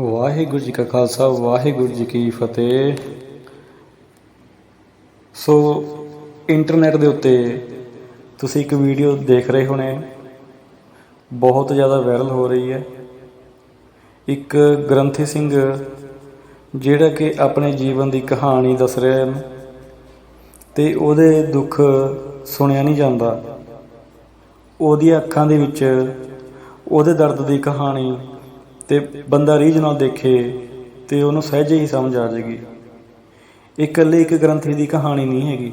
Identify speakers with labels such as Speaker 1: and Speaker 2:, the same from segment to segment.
Speaker 1: ਵਾਹਿਗੁਰੂ ਜੀ ਕਾ ਖਾਲਸਾ, ਵਾਹਿਗੁਰੂ ਜੀ ਕੀ ਫਤਿਹ। ਸੋ ਇੰਟਰਨੈਟ ਦੇ ਉੱਤੇ ਤੁਸੀਂ ਇੱਕ ਵੀਡੀਓ ਦੇਖ ਰਹੇ ਹੋਣੇ। ਬਹੁਤ ਜ਼ਿਆਦਾ ਵਾਇਰਲ ਹੋ ਰਹੀ ਹੈ। ਇੱਕ ਗ੍ਰੰਥੀ ਸਿੰਘ ਜਿਹੜਾ ਕਿ ਆਪਣੇ ਜੀਵਨ ਦੀ ਕਹਾਣੀ ਦੱਸ ਰਿਹਾ ਹੈ। ਤੇ ਉਹਦੇ ਦੁੱਖ ਸੁਣਿਆ ਨਹੀਂ ਜਾਂਦਾ। ਉਹਦੀਆਂ ਅੱਖਾਂ ਦੇ ਵਿੱਚ ਉਹਦੇ ਦਰਦ ਦੀ ਕਹਾਣੀ ਤੇ ਬੰਦਾ ਰੀਝ ਨਾਲ ਦੇਖੇ ਤੇ ਉਹਨੂੰ ਸਹਿਜੇ ਹੀ ਸਮਝ ਆ ਜਾਏਗੀ। ਇਹ ਇਕੱਲੇ ਇੱਕ ਗ੍ਰੰਥੀ ਦੀ ਕਹਾਣੀ ਨਹੀਂ ਹੈਗੀ।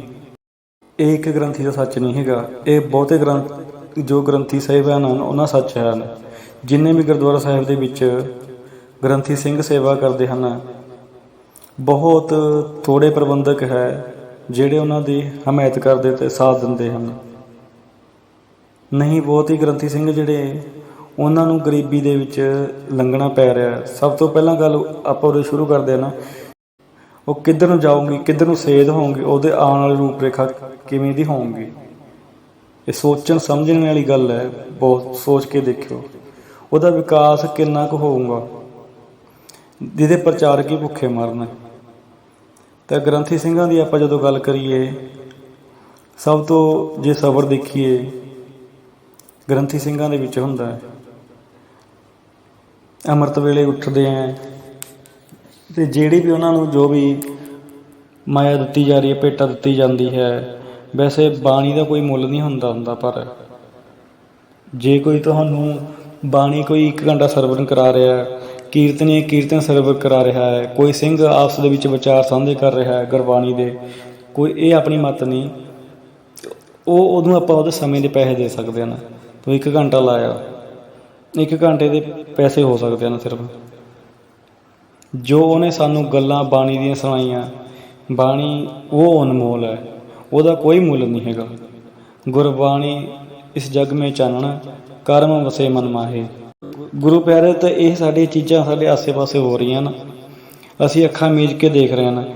Speaker 1: ਇਹ ਇੱਕ ਗ੍ਰੰਥੀ ਦਾ ਸੱਚ ਨਹੀਂ ਹੈਗਾ। ਇਹ ਬਹੁਤੇ ਗ੍ਰੰਥ, ਜੋ ਗ੍ਰੰਥੀ ਸਾਹਿਬਾਨ ਹਨ, ਉਹਨਾਂ ਸੱਚ ਹਨ। ਜਿੰਨੇ ਵੀ ਗੁਰਦੁਆਰਾ ਸਾਹਿਬ ਦੇ ਵਿੱਚ ਗ੍ਰੰਥੀ ਸਿੰਘ ਸੇਵਾ ਕਰਦੇ ਹਨ, ਬਹੁਤ ਥੋੜੇ ਪ੍ਰਬੰਧਕ ਹੈ, ਜਿਹੜੇ ਉਹਨਾਂ ਦੀ ਹਮਾਇਤ ਕਰਦੇ ਤੇ ਸਾਥ ਦਿੰਦੇ ਹਨ। ਨਹੀਂ, ਬਹੁਤ ਹੀ ਗ੍ਰੰਥੀ ਸਿੰਘ ਜਿਹੜੇ ਉਹਨਾਂ ਨੂੰ ਗਰੀਬੀ ਦੇ ਵਿੱਚ ਲੰਘਣਾ ਪੈ ਰਿਹਾ ਸਭ ਤੋਂ ਪਹਿਲਾਂ ਗੱਲ ਆਪਾਂ ਉਰੇ ਸ਼ੁਰੂ ਕਰਦੇ ਹਾਂ ਨਾ। ਉਹ ਕਿੱਧਰ ਨੂੰ ਜਾਊਗੀ, ਕਿੱਧਰ ਨੂੰ ਸੇਧ ਹੋਊਗੀ, ਉਹਦੇ ਆਉਣ ਵਾਲੀ ਰੂਪਰੇਖਾ ਕਿਵੇਂ ਦੀ ਹੋਊਗੀ। ਇਹ ਸੋਚਣ ਸਮਝਣ ਵਾਲੀ ਗੱਲ ਹੈ, ਬਹੁਤ ਸੋਚ ਕੇ ਦੇਖਿਓ। ਉਹਦਾ ਵਿਕਾਸ ਕਿੰਨਾ ਕੁ ਹੋਊਗਾ। ਜਿਹਦੇ ਪ੍ਰਚਾਰਕ ਹੀ ਭੁੱਖੇ ਮਰਨ। ਤਾਂ ਗ੍ਰੰਥੀ ਸਿੰਘਾਂ ਦੀ ਆਪਾਂ ਜਦੋਂ ਗੱਲ ਕਰੀਏ, ਸਭ ਤੋਂ ਜੇ ਸਬਰ ਦੇਖੀਏ, ਗ੍ਰੰਥੀ ਸਿੰਘਾਂ ਦੇ ਵਿੱਚ ਹੁੰਦਾ ਹੈ ਅੰਮ੍ਰਿਤ ਵੇਲੇ ਉੱਠਦੇ ਹੈ ਤੇ ਜਿਹੜੀ ਵੀ ਉਹਨਾਂ ਨੂੰ ਜੋ ਵੀ ਮਾਇਆ ਦਿੱਤੀ ਜਾ ਰਹੀ ਹੈ, ਭੇਟਾ ਦਿੱਤੀ ਜਾਂਦੀ ਹੈ, ਵੈਸੇ ਬਾਣੀ ਦਾ ਕੋਈ ਮੁੱਲ ਨਹੀਂ ਹੁੰਦਾ ਹੁੰਦਾ ਪਰ ਜੇ ਕੋਈ ਤੁਹਾਨੂੰ ਬਾਣੀ ਕੋਈ 1 ਘੰਟਾ ਸਰਵਣ ਕਰਾ ਰਿਹਾ ਹੈ ਕੀਰਤਨੀ ਕੀਰਤਨ ਸਰਵਰ ਕਰਾ ਰਿਹਾ ਹੈ, ਕੋਈ ਸਿੰਘ ਆਪਸ ਦੇ ਵਿੱਚ ਵਿਚਾਰ ਸਾਂਝੇ ਕਰ ਰਿਹਾ ਹੈ ਗੁਰਬਾਣੀ ਦੇ, ਕੋਈ ਇਹ ਆਪਣੀ ਮਤ ਨਹੀਂ, ਉਹ ਉਦੋਂ ਆਪਾਂ ਉਹਦੇ ਸਮੇਂ ਦੇ ਪੈਸੇ ਦੇ ਸਕਦੇ ਹਾਂ ਤੂੰ 1 ਘੰਟਾ ਲਾਇਆ। ਇੱਕ ਘੰਟੇ ਦੇ ਪੈਸੇ ਹੋ ਸਕਦੇ ਹਨ ਸਿਰਫ। ਜੋ ਉਹਨੇ ਸਾਨੂੰ ਗੱਲਾਂ ਬਾਣੀ ਦੀਆਂ ਸੁਣਾਈਆਂ, ਬਾਣੀ ਉਹ ਅਨਮੋਲ ਹੈ, ਉਹਦਾ ਕੋਈ ਮੁੱਲ ਨਹੀਂ ਹੈਗਾ। ਗੁਰਬਾਣੀ ਇਸ ਜਗ ਮੇ ਚਾਨਣ, ਕਰਮ ਵਸੇ ਮਨ ਮਾਹੇ। ਗੁਰੂ ਪਿਆਰੇ, ਤਾਂ ਇਹ ਸਾਡੀ ਚੀਜ਼ਾਂ ਸਾਡੇ ਆਸੇ-ਪਾਸੇ ਹੋ ਰਹੀਆਂ ਹਨ। ਅਸੀਂ ਅੱਖਾਂ ਮੀਚ ਕੇ ਦੇਖ ਰਹੇ ਹਨ।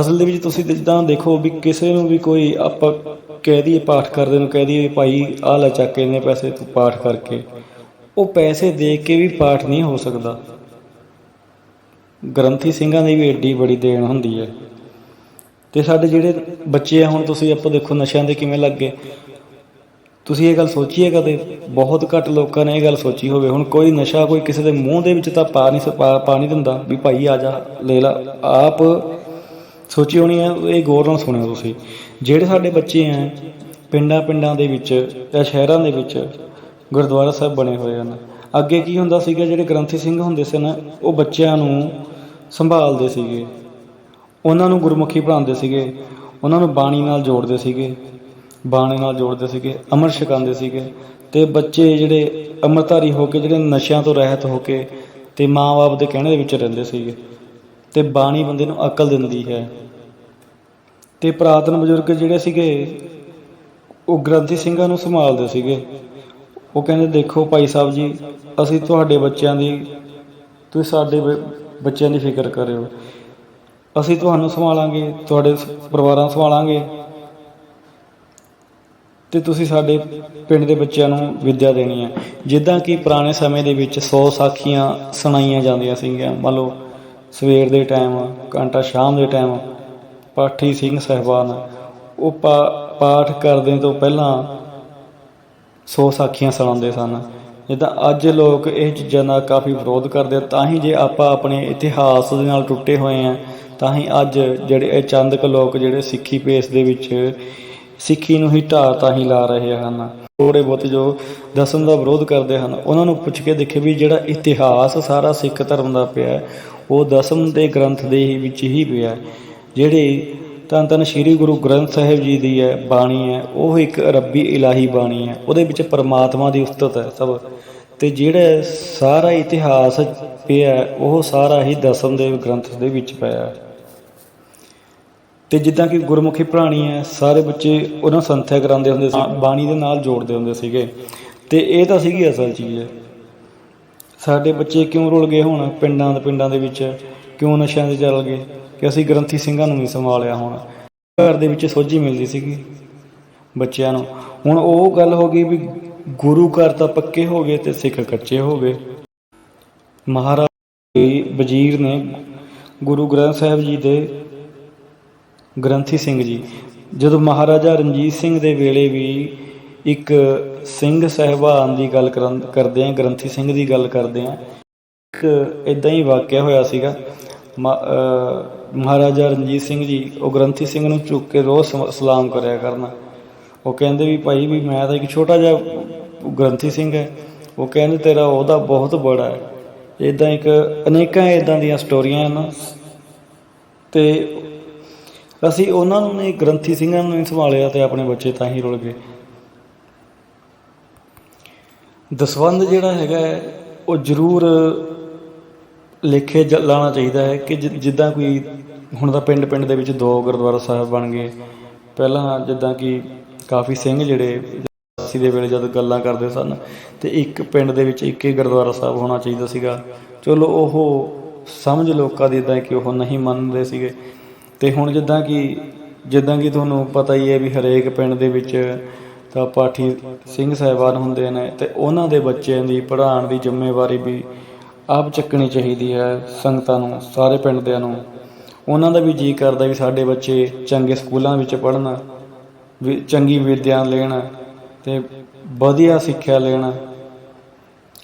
Speaker 1: ਅਸਲ ਦੇ ਵਿੱਚ ਤੁਸੀਂ ਜਿੱਦਾਂ ਦੇਖੋ ਵੀ ਕਿਸੇ ਨੂੰ ਵੀ ਕੋਈ ਆਪਾਂ ਕਹਿ ਦਈਏ ਪਾਠ ਕਰਦੇ ਨੂੰ, ਕਹਿ ਦਈਏ ਭਾਈ ਆਹ ਲੈ ਚੱਕ ਕੇ ਪੈਸੇ ਤੂੰ ਪਾਠ ਕਰਕੇ। ਉਹ ਪੈਸੇ ਦੇ ਕੇ ਵੀ ਪਾਠ ਨਹੀਂ ਹੋ ਸਕਦਾ। ਗ੍ਰੰਥੀ ਸਿੰਘਾਂ ਦੀ ਵੀ ਏਡੀ ਬੜੀ ਦੇਣ ਹੁੰਦੀ ਹੈ। ਤੇ ਸਾਡੇ ਜਿਹੜੇ ਬੱਚੇ ਆ, ਹੁਣ ਤੁਸੀਂ ਆਪਾਂ ਦੇਖੋ ਨਸ਼ਿਆਂ ਦੇ ਕਿਵੇਂ ਲੱਗ ਗਏ। ਤੁਸੀਂ ਇਹ ਗੱਲ ਸੋਚੀ ਹੈ ਕਦੇ? ਬਹੁਤ ਘੱਟ ਲੋਕਾਂ ਨੇ ਇਹ ਗੱਲ ਸੋਚੀ ਹੋਵੇ। ਹੁਣ ਕੋਈ ਨਸ਼ਾ ਕੋਈ ਕਿਸੇ ਦੇ ਮੂੰਹ ਦੇ ਵਿੱਚ ਤਾਂ ਪਾ ਨਹੀਂ ਪਾ ਪਾ ਨਹੀਂ ਦਿੰਦਾ ਵੀ ਭਾਈ ਆ ਜਾ, ਲੈ ਲਾ। ਆਪ ਸੋਚੀ ਹੋਣੀ ਹੈ, ਇਹ ਗੌਰ ਨਾਲ ਸੁਣਿਓ ਤੁਸੀਂ। ਜਿਹੜੇ ਸਾਡੇ ਬੱਚੇ ਆ, ਪਿੰਡਾਂ ਪਿੰਡਾਂ ਦੇ ਵਿੱਚ ਜਾਂ ਸ਼ਹਿਰਾਂ ਦੇ ਵਿੱਚ ਗੁਰਦੁਆਰਾ ਸਾਹਿਬ ਬਣੇ ਹੋਏ ਹਨ। ਅੱਗੇ ਕੀ ਹੁੰਦਾ ਸੀਗਾ, ਜਿਹੜੇ ਗ੍ਰੰਥੀ ਸਿੰਘ ਹੁੰਦੇ ਸਨ, ਉਹ ਬੱਚਿਆਂ ਨੂੰ ਸੰਭਾਲਦੇ ਸੀਗੇ। ਉਹਨਾਂ ਨੂੰ ਗੁਰਮੁਖੀ ਪੜ੍ਹਾਉਂਦੇ ਸੀਗੇ। ਉਹਨਾਂ ਨੂੰ ਬਾਣੀ ਨਾਲ ਜੋੜਦੇ ਸੀਗੇ। ਬਾਣੀ ਨਾਲ ਜੋੜਦੇ ਸੀਗੇ, ਅਮਰ ਛਕਾਉਂਦੇ ਸੀਗੇ ਤੇ ਬੱਚੇ ਜਿਹੜੇ ਅੰਮ੍ਰਿਤਧਾਰੀ ਹੋ ਕੇ, ਜਿਹੜੇ ਨਸ਼ਿਆਂ ਤੋਂ ਰਹਿਤ ਹੋ ਕੇ ਤੇ ਮਾਂ-ਬਾਪ ਦੇ ਕਹਿਣੇ ਦੇ ਵਿੱਚ ਰਹਿੰਦੇ ਸੀਗੇ। ਤੇ ਬਾਣੀ ਬੰਦੇ ਨੂੰ ਅਕਲ ਦਿੰਦੀ ਹੈ। ਤੇ ਪ੍ਰਾਤਨ ਬਜ਼ੁਰਗ ਜਿਹੜੇ ਸੀਗੇ, ਉਹ ਗ੍ਰੰਥੀ ਸਿੰਘਾਂ ਨੂੰ ਸੰਭਾਲਦੇ ਸੀਗੇ। ਉਹ ਕਹਿੰਦੇ, ਦੇਖੋ ਭਾਈ ਸਾਹਿਬ ਜੀ, ਅਸੀਂ ਤੁਹਾਡੇ ਬੱਚਿਆਂ ਦੀ, ਤੁਸੀਂ ਸਾਡੇ ਬ- ਬੱਚਿਆਂ ਦੀ ਫਿਕਰ ਕਰਿਓ। ਅਸੀਂ ਤੁਹਾਨੂੰ ਸੰਭਾਲਾਂਗੇ, ਤੁਹਾਡੇ ਪਰਿਵਾਰਾਂ ਸੰਭਾਲਾਂਗੇ। ਤੇ ਤੁਸੀਂ ਸਾਡੇ ਪਿੰਡ ਦੇ ਬੱਚਿਆਂ ਨੂੰ ਵਿੱਦਿਆ ਦੇਣੀ ਹੈ। ਜਿੱਦਾਂ ਕਿ ਪੁਰਾਣੇ ਸਮੇਂ ਦੇ ਵਿੱਚ 100 ਸਾਖੀਆਂ ਸੁਣਾਈਆਂ ਜਾਂਦੀਆਂ ਸੀਗੀਆਂ। ਮੰਨ ਲਓ, ਸਵੇਰ ਦੇ ਟਾਈਮ, ਘੰਟਾ ਸ਼ਾਮ ਦੇ ਟਾਈਮ, ਪਾਠੀ ਸਿੰਘ ਸਹਿਬਾਨ, ਉਹ ਪਾਠ ਕਰਦੇ ਤੋਂ ਪਹਿਲਾਂ 100 ਸਾਖੀਆਂ ਸੁਣਾਉਂਦੇ ਸਨ। ਜਿੱਦਾਂ ਅੱਜ ਲੋਕ ਇਹ ਚੀਜ਼ਾਂ ਦਾ ਕਾਫੀ ਵਿਰੋਧ ਕਰਦੇ ਤਾਂ ਹੀ ਜੇ ਆਪਾਂ ਆਪਣੇ ਇਤਿਹਾਸ ਦੇ ਨਾਲ ਟੁੱਟੇ ਹੋਏ ਆ, ਤਾਂ ਹੀ ਅੱਜ ਜਿਹੜੇ ਇਹ ਚੰਦ ਕੁ ਲੋਕ ਜਿਹੜੇ ਸਿੱਖੀ ਪੇਸ ਦੇ ਵਿੱਚ ਸਿੱਖੀ ਨੂੰ ਹੀ ਢਾਹ ਤਾਂ ਹੀ ਲਾ ਰਹੇ ਹਨ। ਥੋੜੇ ਬਹੁਤ ਜੋ ਦਸਮ ਦਾ ਵਿਰੋਧ ਕਰਦੇ ਹਨ, ਉਹਨਾਂ ਨੂੰ ਪੁੱਛ ਕੇ ਦੇਖੇ ਵੀ ਜਿਹੜਾ ਇਤਿਹਾਸ ਸਾਰਾ ਸਿੱਖ ਧਰਮ ਦਾ ਪਿਆ, ਉਹ ਦਸਮ ਦੇ ਗ੍ਰੰਥ ਦੇ ਹੀ ਵਿੱਚ ਹੀ ਪਿਆ। ਜਿਹੜੇ ਧੰਨ ਧੰਨ ਸ੍ਰੀ ਗੁਰੂ ਗ੍ਰੰਥ ਸਾਹਿਬ ਜੀ ਦੀ ਹੈ, ਬਾਣੀ ਹੈ, ਉਹ ਇੱਕ ਰੱਬੀ ਇਲਾਹੀ ਬਾਣੀ ਹੈ, ਉਹਦੇ ਵਿੱਚ ਪਰਮਾਤਮਾ ਦੀ ਉਸਤਤ ਹੈ ਸਭ। ਤੇ ਜਿਹੜਾ ਸਾਰਾ ਇਤਿਹਾਸ ਪਿਆ, ਉਹ ਸਾਰਾ ਹੀ ਦਸਮ ਦੇਵ ਗ੍ਰੰਥ ਦੇ ਵਿੱਚ ਪਿਆ। ਹੈ ਤੇ ਜਿੱਦਾਂ ਕਿ ਗੁਰਮੁਖੀ ਪ੍ਰਾਣੀ ਹੈ, ਸਾਰੇ ਬੱਚੇ ਉਹਨਾਂ ਸੰਥਿਆ ਕਰਾਉਂਦੇ ਹੁੰਦੇ ਸੀ, ਬਾਣੀ ਦੇ ਨਾਲ ਜੋੜਦੇ ਹੁੰਦੇ ਸੀਗੇ। ਤੇ ਇਹ ਤਾਂ ਸੀਗੀ ਅਸਲ ਚੀਜ਼। ਹੈ ਸਾਡੇ ਬੱਚੇ ਕਿਉਂ ਰੁਲ ਗਏ ਹੁਣ? ਪਿੰਡਾਂ ਦੇ ਪਿੰਡਾਂ ਦੇ ਵਿੱਚ ਕਿਉਂ ਨਸ਼ਿਆਂ ਦੇ ਚੱਲ ਗਏ? ਕਿ ਅਸੀਂ ਗ੍ਰੰਥੀ ਸਿੰਘਾਂ ਨੂੰ ਨਹੀਂ ਸੰਭਾਲਿਆ ਹੁਣ। ਘਰ ਦੇ ਵਿੱਚ ਸੋਝੀ ਮਿਲਦੀ ਸੀਗੀ ਬੱਚਿਆਂ ਨੂੰ। ਹੁਣ ਉਹ ਗੱਲ ਹੋ ਗਈ ਵੀ ਗੁਰੂ ਘਰ ਤਾਂ ਪੱਕੇ ਹੋ ਗਏ ਤੇ ਸਿੱਖ ਕੱਚੇ ਹੋ ਗਏ। ਮਹਾਰਾਜ ਵਜ਼ੀਰ ਨੇ ਗੁਰੂ ਗ੍ਰੰਥ ਸਾਹਿਬ ਜੀ ਦੇ ਗ੍ਰੰਥੀ ਸਿੰਘ ਜੀ, ਜਦੋਂ ਮਹਾਰਾਜਾ ਰਣਜੀਤ ਸਿੰਘ ਦੇ ਵੇਲੇ ਵੀ ਇੱਕ ਸਿੰਘ ਸਹਿਬਾਨ ਦੀ ਗੱਲ ਕਰਨ ਕਰਦੇ ਆ, ਗ੍ਰੰਥੀ ਸਿੰਘ ਦੀ ਗੱਲ ਕਰਦੇ ਆ, ਇੱਕ ਇਦਾਂ ਹੀ ਵਾਕਿਆ ਹੋਇਆ ਸੀਗਾ। ਮਾ- ਮਹਾਰਾਜਾ ਰਣਜੀਤ ਸਿੰਘ ਜੀ ਉਹ ਗ੍ਰੰਥੀ ਸਿੰਘ ਨੂੰ ਝੁੱਕ ਕੇ ਰੋਜ਼ ਸਲਾਮ ਕਰਿਆ ਕਰਨਾ। ਉਹ ਕਹਿੰਦੇ ਵੀ ਭਾਈ ਵੀ ਮੈਂ ਤਾਂ ਇੱਕ ਛੋਟਾ ਜਿਹਾ ਗ੍ਰੰਥੀ ਸਿੰਘ ਹੈ ਉਹ ਕਹਿੰਦੇ ਤੇਰਾ ਉਹਦਾ ਬਹੁਤ ਬੜਾ ਹੈ ਇਦਾਂ ਇੱਕ ਅਨੇਕਾਂ ਇਦਾਂ ਦੀਆਂ ਸਟੋਰੀਆਂ ਹਨ। ਤੇ ਅਸੀਂ ਉਹਨਾਂ ਨੂੰ ਨਹੀਂ ਗ੍ਰੰਥੀ ਸਿੰਘਾਂ ਨੂੰ ਨਹੀਂ ਸੰਭਾਲਿਆ ਤੇ ਆਪਣੇ ਬੱਚੇ ਤਾਂ ਹੀ ਰੁਲ ਗਏ। ਦਸਵੰਧ ਜਿਹੜਾ ਹੈਗਾ ਹੈ, ਉਹ ਜ਼ਰੂਰ ਲੇਖੇ ਜ- ਲਾਉਣਾ ਚਾਹੀਦਾ ਹੈ ਕਿ ਜਿ- ਜਿੱਦਾਂ ਕੋਈ ਹੁਣ ਤਾਂ ਪਿੰਡ ਪਿੰਡ ਦੇ ਵਿੱਚ ਦੋ ਗੁਰਦੁਆਰਾ ਸਾਹਿਬ ਬਣ ਗਏ। ਪਹਿਲਾਂ ਜਿੱਦਾਂ ਕਿ ਕਾਫੀ ਸਿੰਘ ਜਿਹੜੇ ਸੀ ਦੇ ਵੇਲੇ ਜਦ ਗੱਲਾਂ ਕਰਦੇ ਸਨ, ਤੇ ਇੱਕ ਪਿੰਡ ਦੇ ਵਿੱਚ ਇੱਕ ਹੀ ਗੁਰਦੁਆਰਾ ਸਾਹਿਬ ਹੋਣਾ ਚਾਹੀਦਾ ਸੀਗਾ। ਚਲੋ ਉਹ ਸਮਝ ਲੋਕਾਂ ਦੀ ਇਦਾਂ ਕਿ ਉਹ ਨਹੀਂ ਮੰਨਦੇ ਸੀਗੇ। ਤੇ ਹੁਣ ਜਿੱਦਾਂ ਕਿ ਜਿੱਦਾਂ ਕਿ ਤੁਹਾਨੂੰ ਪਤਾ ਹੀ ਹੈ ਵੀ ਹਰੇਕ ਪਿੰਡ ਦੇ ਵਿੱਚ ਤਾਂ ਪਾਠੀ ਸਿੰਘ ਸਾਹਿਬਾਨ ਹੁੰਦੇ ਨੇ, ਤੇ ਉਹਨਾਂ ਦੇ ਬੱਚਿਆਂ ਦੀ ਪੜ੍ਹਾਉਣ ਦੀ ਜ਼ਿੰਮੇਵਾਰੀ ਵੀ ਆਪ ਚੱਕਣੀ ਚਾਹੀਦੀ ਹੈ ਸੰਗਤਾਂ ਨੂੰ, ਸਾਰੇ ਪਿੰਡ ਦਿਆਂ ਨੂੰ। ਉਹਨਾਂ ਦਾ ਵੀ ਜੀ ਕਰਦਾ ਵੀ ਸਾਡੇ ਬੱਚੇ ਚੰਗੇ ਸਕੂਲਾਂ ਵਿੱਚ ਪੜ੍ਹਨ, ਵੀ ਚੰਗੀ ਵਿਦਿਆ ਲੈਣ ਤੇ ਵਧੀਆ ਸਿੱਖਿਆ ਲੈਣ।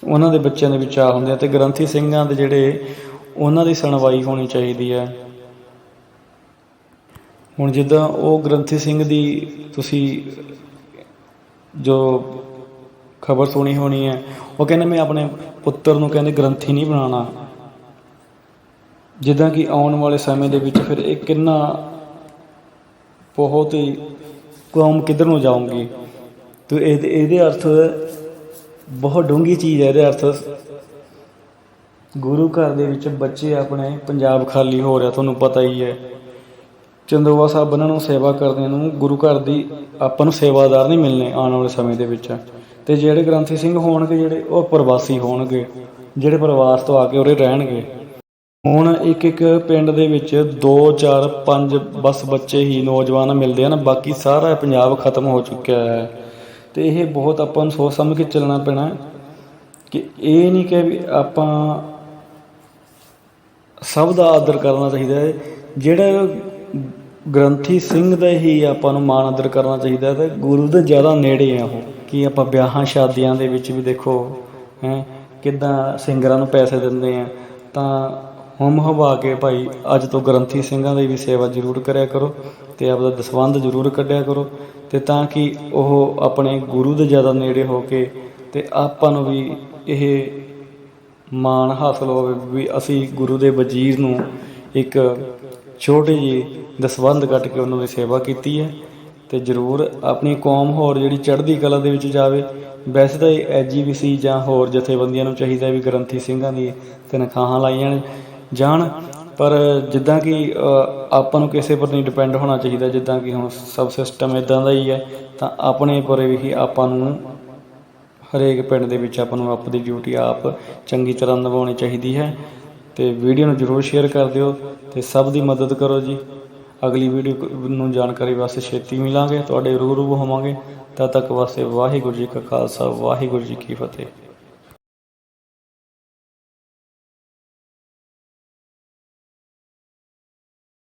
Speaker 1: ਉਹਨਾਂ ਦੇ ਬੱਚਿਆਂ ਦੇ ਵਿੱਚ ਆ ਹੁੰਦੇ ਆ ਤੇ ਗ੍ਰੰਥੀ ਸਿੰਘਾਂ ਦੇ ਜਿਹੜੇ ਉਹਨਾਂ ਦੀ ਸੁਣਵਾਈ ਹੋਣੀ ਚਾਹੀਦੀ ਹੈ। ਹੁਣ ਜਿੱਦਾਂ ਉਹ ਗ੍ਰੰਥੀ ਸਿੰਘ ਦੀ ਤੁਸੀਂ ਜੋ ਖਬਰ ਸੁਣੀ ਹੋਣੀ ਹੈ। ਉਹ ਕਹਿੰਦੇ ਮੈਂ ਆਪਣੇ ਪੁੱਤਰ ਨੂੰ ਕਹਿੰਦੇ ਗ੍ਰੰਥੀ ਨਹੀਂ ਬਣਾਉਣਾ। ਜਿੱਦਾਂ ਕਿ ਆਉਣ ਵਾਲੇ ਸਮੇਂ ਦੇ ਵਿੱਚ ਫਿਰ ਇਹ ਕਿੰਨਾ ਬਹੁਤ ਹੀ ਕੌਮ ਕਿੱਧਰ ਨੂੰ ਜਾਊਗੀ। ਤੇ ਇਹਦੇ ਇਹਦੇ ਅਰਥ ਬਹੁਤ ਡੂੰਘੀ ਚੀਜ਼ ਹੈ। ਇਹਦੇ ਅਰਥ ਗੁਰੂ ਘਰ ਦੇ ਵਿੱਚ ਬੱਚੇ ਆਪਣੇ ਪੰਜਾਬ ਖਾਲੀ ਹੋ ਰਿਹਾ, ਤੁਹਾਨੂੰ ਪਤਾ ਹੀ ਹੈ। ਚੰਦੋਵਾ ਸਾਹਿਬ ਉਹਨਾਂ ਨੂੰ ਸੇਵਾ ਕਰਦਿਆਂ ਨੂੰ ਗੁਰੂ ਘਰ ਦੀ ਆਪਾਂ ਨੂੰ ਸੇਵਾਦਾਰ ਨਹੀਂ ਮਿਲਨੇ ਆਉਣ ਵਾਲੇ ਸਮੇਂ ਦੇ ਵਿੱਚ। ਤੇ ਜਿਹੜੇ ਗ੍ਰੰਥੀ ਸਿੰਘ ਹੋਣਗੇ ਜਿਹੜੇ, ਉਹ ਪ੍ਰਵਾਸੀ ਹੋਣਗੇ, ਜਿਹੜੇ ਪ੍ਰਵਾਸ ਤੋਂ ਆ ਕੇ ਉਰੇ ਰਹਿਣਗੇ। ਹੁਣ ਇੱਕ ਇੱਕ ਪਿੰਡ ਦੇ ਵਿੱਚ 2 4 5 ਬਸ ਬੱਚੇ ਹੀ ਨੌਜਵਾਨ ਮਿਲਦੇ ਹਨ, ਬਾਕੀ ਸਾਰਾ ਪੰਜਾਬ ਖਤਮ ਹੋ ਚੁੱਕਿਆ ਹੈ। ਤੇ ਇਹ ਬਹੁਤ ਆਪਾਂ ਨੂੰ ਸੋਚ ਸਮਝ ਕੇ ਚੱਲਣਾ ਪੈਣਾ ਕਿ ਇਹ ਨਹੀਂ ਕਿ ਵੀ ਆਪਾਂ ਸਭ ਦਾ ਆਦਰ ਕਰਨਾ ਚਾਹੀਦਾ ਹੈ। ਜਿਹੜਾ ਗ੍ਰੰਥੀ ਸਿੰਘ ਦਾ ਹੀ ਆਪਾਂ ਨੂੰ ਮਾਣ ਆਦਰ ਕਰਨਾ ਚਾਹੀਦਾ ਹੈ ਤੇ ਗੁਰੂ ਦੇ ਜ਼ਿਆਦਾ ਨੇੜੇ ਆ ਉਹ। ਕਿ ਆਪਾਂ ਵਿਆਹਾਂ ਸ਼ਾਦੀਆਂ ਦੇ ਵਿੱਚ ਵੀ ਦੇਖੋ, ਹੈ, ਕਿਦਾਂ ਸਿੰਗਰਾਂ ਨੂੰ ਪੈਸੇ ਦਿੰਦੇ ਆ, ਤਾਂ ਹੁਮ ਹਵਾ ਕੇ ਭਾਈ ਅੱਜ ਤੋਂ ਗ੍ਰੰਥੀ ਸਿੰਘਾਂ ਦੀ ਵੀ ਸੇਵਾ ਜ਼ਰੂਰ ਕਰਿਆ ਕਰੋ ਤੇ ਆਪਦਾ ਦਸਵੰਧ ਜ਼ਰੂਰ ਕੱਢਿਆ ਕਰੋ ਤੇ ਤਾਂ ਕਿ ਉਹ ਆਪਣੇ ਗੁਰੂ ਦੇ ਜ਼ਿਆਦਾ ਨੇੜੇ ਹੋ ਕੇ ਤੇ ਆਪਾਂ ਨੂੰ ਵੀ ਇਹ ਮਾਣ ਹਾਸਲ ਹੋਵੇ ਵੀ ਅਸੀਂ ਗੁਰੂ ਦੇ ਵਜ਼ੀਰ ਨੂੰ ਇੱਕ ਛੋਟੀ ਜਿਹੀ ਦਸਵੰਧ ਕੱਟ ਕੇ ਉਹਨਾਂ ਦੀ ਸੇਵਾ ਕੀਤੀ ਹੈ। ਤੇ ਜ਼ਰੂਰ ਆਪਣੀ ਕੌਮ ਹੋਰ ਜਿਹੜੀ ਚੜ੍ਹਦੀ ਕਲਾ ਦੇ ਵਿੱਚ ਜਾਵੇ। ਵੈਸੇ ਤਾਂ ਇਹ ਐਜੀਬੀਸੀ ਜਾਂ ਹੋਰ ਜਥੇਬੰਦੀਆਂ ਨੂੰ ਚਾਹੀਦਾ ਵੀ ਗ੍ਰੰਥੀ ਸਿੰਘਾਂ ਦੀ ਤਨਖਾਹਾਂ ਲਾਈਆਂ ਜਾਣ, ਪਰ ਜਿੱਦਾਂ ਕਿ ਆਪਾਂ ਨੂੰ ਕਿਸੇ ਪਰ ਨਹੀਂ ਡਿਪੈਂਡ ਹੋਣਾ ਚਾਹੀਦਾ, ਜਿੱਦਾਂ ਕਿ ਹੁਣ ਸਭ ਸਿਸਟਮ ਇਦਾਂ ਦਾ ਹੀ ਹੈ, ਤਾਂ ਆਪਣੇ ਪਰ ਵੀ ਆਪਾਂ ਨੂੰ ਹਰੇਕ ਪਿੰਡ ਦੇ ਵਿੱਚ ਆਪਾਂ ਨੂੰ ਆਪਣੀ ਡਿਊਟੀ ਆਪ ਚੰਗੀ ਤਰ੍ਹਾਂ ਨਿਭਾਉਣੀ ਚਾਹੀਦੀ ਹੈ। ਤੇ ਵੀਡੀਓ ਨੂੰ ਜਰੂਰ ਸ਼ੇਅਰ ਕਰ ਦਿਓ ਤੇ ਸਭ ਦੀ ਮਦਦ ਕਰੋ ਜੀ। ਅਗਲੀ ਵੀਡੀਓ ਨੂੰ ਜਾਣਕਾਰੀ ਵਾਸਤੇ ਛੇਤੀ ਮਿਲਾਂਗੇ, ਤੁਹਾਡੇ ਰੂਬਰੂ ਹੋਵਾਂਗੇ। ਤਦ ਤੱਕ ਵਾਸਤੇ ਵਾਹਿਗੁਰੂ ਜੀ ਕਾ ਖਾਲਸਾ, ਵਾਹਿਗੁਰੂ ਜੀ ਕੀ ਫਤਿਹ।